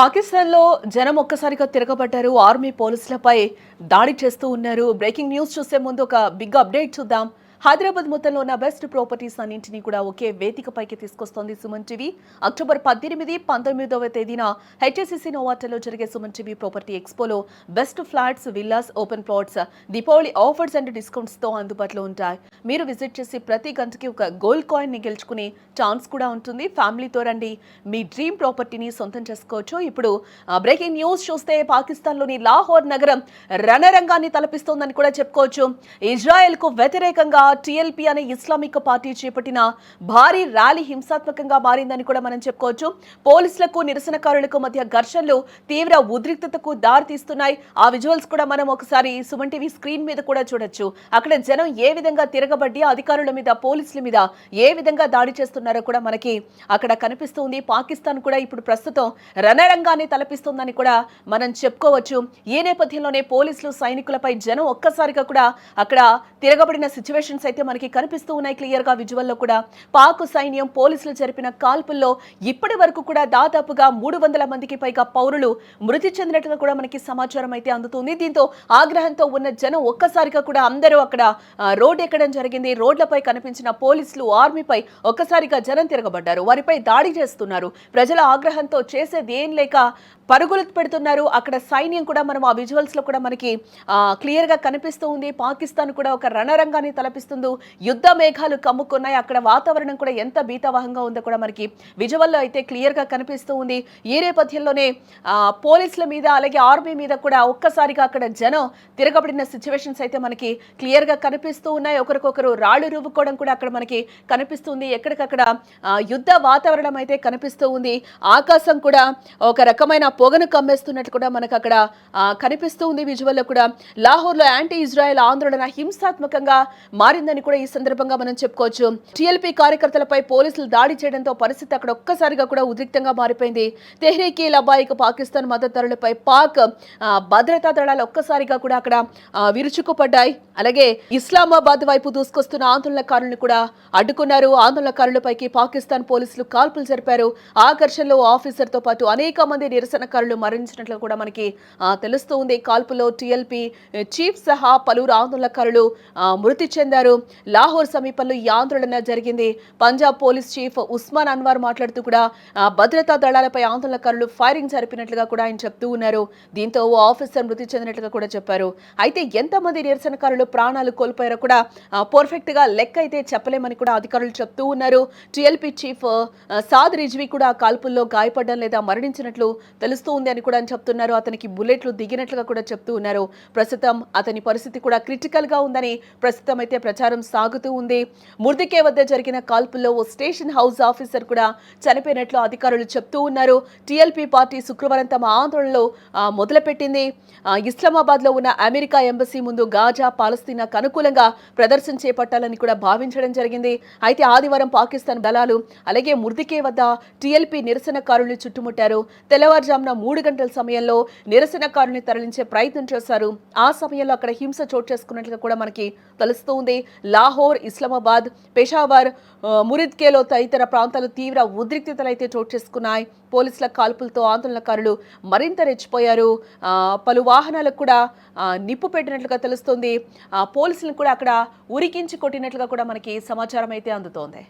పాకిస్తాన్లో జనం ఒక్కసారిగా తిరగబడ్డారు. ఆర్మీ పోలీసులపై దాడి చేస్తూ ఉన్నారు. బ్రేకింగ్ న్యూస్ చూసే ముందు ఒక బిగ్ అప్డేట్ చూద్దాం. హైదరాబాద్ మొత్తంలో ఉన్న బెస్ట్ ప్రాపర్టీస్ అన్నింటినీ కూడా ఒకే వేదికపైకి తీసుకొస్తోంది సుమన్ టీవీ. అక్టోబర్ పద్దెనిమిది పంతొమ్మిదవ తేదీన హెచ్ఎస్సిసి నోవాటలో జరిగే Suman TV property ఎక్స్పోలో best flats villas open plots Deepavali offers and డిస్కౌంట్స్తో అందుబాటులో ఉంటాయి. మీరు విజిట్ చేసి ప్రతి గంటకి ఒక గోల్డ్ కాయిన్ని గెలుచుకునే ఛాన్స్ కూడా ఉంటుంది. ఫ్యామిలీతో రండి. మీ డ్రీమ్ ప్రాపర్టీని సొంతం చేసుకోవచ్చు. ఇప్పుడు బ్రేకింగ్ న్యూస్ చూస్తే పాకిస్తాన్లోని లాహోర్ నగరం రణరంగాన్ని తలపిస్తోందని కూడా చెప్పుకోవచ్చు. ఇజ్రాయెల్కు వ్యతిరేకంగా టీఎల్పీ అనే ఇస్లామిక్ పార్టీ చేపట్టిన భారీ ర్యాలీ హింసాత్మకంగా మారిందని కూడా మనం చెప్పుకోవచ్చు. పోలీసులకు నిరసనకారులకు మధ్య ఘర్షణలు తీవ్ర ఉద్రిక్తతకు దారితీస్తున్నాయి. ఆ విజువల్స్ కూడా మనం ఒకసారి సుమన్ టీవీ స్క్రీన్ మీద కూడా చూడొచ్చు. అక్కడ జనం ఏ విధంగా తిరగబడి అధికారుల మీద పోలీసుల మీద ఏ విధంగా దాడి చేస్తున్నారో కూడా మనకి అక్కడ కనిపిస్తుంది. పాకిస్తాన్ కూడా ఇప్పుడు ప్రస్తుతం రణరంగాన్ని తలపిస్తుందని కూడా మనం చెప్పుకోవచ్చు. ఈ నేపథ్యంలోనే పోలీసులు సైనికులపై జనం ఒక్కసారిగా కూడా అక్కడ తిరగబడిన లైన్స్ అయితే మనకి కనిపిస్తూ ఉన్నాయి క్లియర్గా విజువల్లో కూడా. పాక్ సైన్యం పోలీసులు జరిపిన కాల్పుల్లో ఇప్పటి వరకు కూడా దాదాపుగా మూడు వందల మందికి పైగా పౌరులు మృతి చెందినట్లుగా కూడా మనకి సమాచారం అయితే అందుతుంది. దీంతో ఆగ్రహంతో ఉన్న జనం ఒక్కసారిగా కూడా అందరూ అక్కడ రోడ్ ఎక్కడం జరిగింది. రోడ్లపై కనిపించిన పోలీసులు ఆర్మీపై ఒక్కసారిగా జనం తిరగబడ్డారు. వారిపై దాడి చేస్తున్నారు. ప్రజల ఆగ్రహంతో చేసేది ఏం లేక పరుగులు పెడుతున్నారు. అక్కడ సైన్యం కూడా మనం ఆ విజువల్స్లో కూడా మనకి క్లియర్గా కనిపిస్తూ ఉంది. పాకిస్తాన్ కూడా ఒక రణరంగాన్ని కనిపిస్తుందో యుద్ధ మేఘాలు కమ్ముకున్నాయి అక్కడ వాతావరణం కూడా ఎంత భీతావహంగా ఉందో కూడా మనకి విజువల్లో అయితే క్లియర్గా కనిపిస్తూ ఉంది. ఈ నేపథ్యంలోనే పోలీసుల మీద అలాగే ఆర్మీ మీద కూడా ఒక్కసారిగా అక్కడ జనం తిరగబడిన సిచ్యువేషన్స్ అయితే మనకి క్లియర్గా కనిపిస్తూ ఉన్నాయి. ఒకరికొకరు రాళ్ళు రూపుకోవడం కూడా అక్కడ మనకి కనిపిస్తుంది ఎక్కడికక్కడ యుద్ధ వాతావరణం అయితే కనిపిస్తూ ఉంది. ఆకాశం కూడా ఒక రకమైన పొగను కమ్మేస్తున్నట్టు కూడా మనకు అక్కడ కనిపిస్తూ ఉంది విజువల్లో కూడా. లాహోర్లో యాంటీ ఇజ్రాయెల్ ఆందోళన హింసాత్మకంగా మారి మారిందని కూడా ఈ సందర్భంగా మనం చెప్పుకోవచ్చు. టీఎల్పీ కార్యకర్తలపై పోలీసులు దాడి చేయడంతో పరిస్థితి అక్కడ ఒక్కసారిగా కూడా ఉద్రిక్తంగా మారిపోయింది. తెహ్రీకి లబాయికి పాకిస్తాన్ మద్దతుదారులపై పాక్ భద్రతా దళాలు ఒక్కసారిగా కూడా అక్కడ విరుచుకుపడ్డాయి. అలాగే ఇస్లామాబాద్ వైపు దూసుకొస్తున్న ఆందోళనకారులను కూడా అడ్డుకున్నారు. ఆందోళనకారులపైకి పాకిస్తాన్ పోలీసులు కాల్పులు జరిపారు. ఆ ఘర్షణలో ఆఫీసర్తో పాటు అనేక మంది నిరసనకారులు మరణించినట్లు కూడా మనకి తెలుస్తూ ఉంది. కాల్పులో టీఎల్పీ చీఫ్ సహా పలువురు ఆందోళనకారులు మృతి చెందారు. లాహోర్ సమీపంలో ఈ ఆందోళన జరిగింది. పంజాబ్ పోలీస్ చీఫ్ ఉస్మాన్ అన్వార్ మాట్లాడుతూ కూడా భద్రతా దళాలపై ఆందోళనకారులు ఫైరింగ్ జరిపినట్లుగా కూడా ఆయన చెప్తూ ఉన్నారు. దీంతో ఓ ఆఫీసర్ మృతి చెందినట్లుగా కూడా చెప్పారు. అయితే ఎంతమంది నిరసనకారులు ప్రాణాలు కోల్పోయారో కూడా పర్ఫెక్ట్గా లెక్క అయితే చెప్పలేమని కూడా అధికారులు చెప్తూ ఉన్నారు. టీఎల్పీ చీఫ్ సాద్ రిజ్వి కూడా కాల్పుల్లో గాయపడడం లేదా మరణించినట్లు తెలుస్తూ ఉంది అని కూడా చెప్తున్నారు. అతనికి బుల్లెట్లు దిగినట్లుగా కూడా చెప్తూ ఉన్నారు. ప్రస్తుతం అతని పరిస్థితి కూడా క్రిటికల్గా ఉందని ప్రస్తుతం అయితే ప్రచారం ప్రచారం సాగుతూ ఉంది. ముర్దికే వద్ద జరిగిన కాల్పుల్లో ఓ స్టేషన్ హౌస్ ఆఫీసర్ కూడా చనిపోయినట్లు అధికారులు చెప్తూ ఉన్నారు. టీఎల్పీ పార్టీ శుక్రవారం తమ ఆందోళనలో మొదలుపెట్టింది. ఇస్లామాబాద్లో ఇస్లామాబాద్లో ఉన్న అమెరికా ఎంబసీ ముందు గాజా పాలస్తీనాకు అనుకూలంగా ప్రదర్శన చేపట్టాలని కూడా భావించడం జరిగింది. అయితే ఆదివారం పాకిస్తాన్ దళాలు అలాగే ముర్దికే వద్ద టీఎల్పీ నిరసనకారులు చుట్టుముట్టారు. తెల్లవారుజామున మూడు గంటల సమయంలో నిరసనకారుల్ని తరలించే ప్రయత్నం చేశారు. ఆ సమయంలో అక్కడ హింస చోటు చేసుకున్నట్లుగా కూడా మనకి తెలుస్తూ ఉంది. లాహోర్ ఇస్లామాబాద్ పెషావర్ మురిద్కేలో తదితర ప్రాంతాలు తీవ్ర ఉద్రిక్తతలు అయితే చోటు చేసుకున్నాయి. పోలీసుల కాల్పులతో ఆందోళనకారులు మరింత రెచ్చిపోయారు. ఆ, పలు వాహనాలకు కూడా నిప్పు పెట్టినట్లుగా తెలుస్తుంది. పోలీసులను కూడా అక్కడ ఉరికించి కొట్టినట్లుగా కూడా మనకి సమాచారం అయితే అందుతోంది.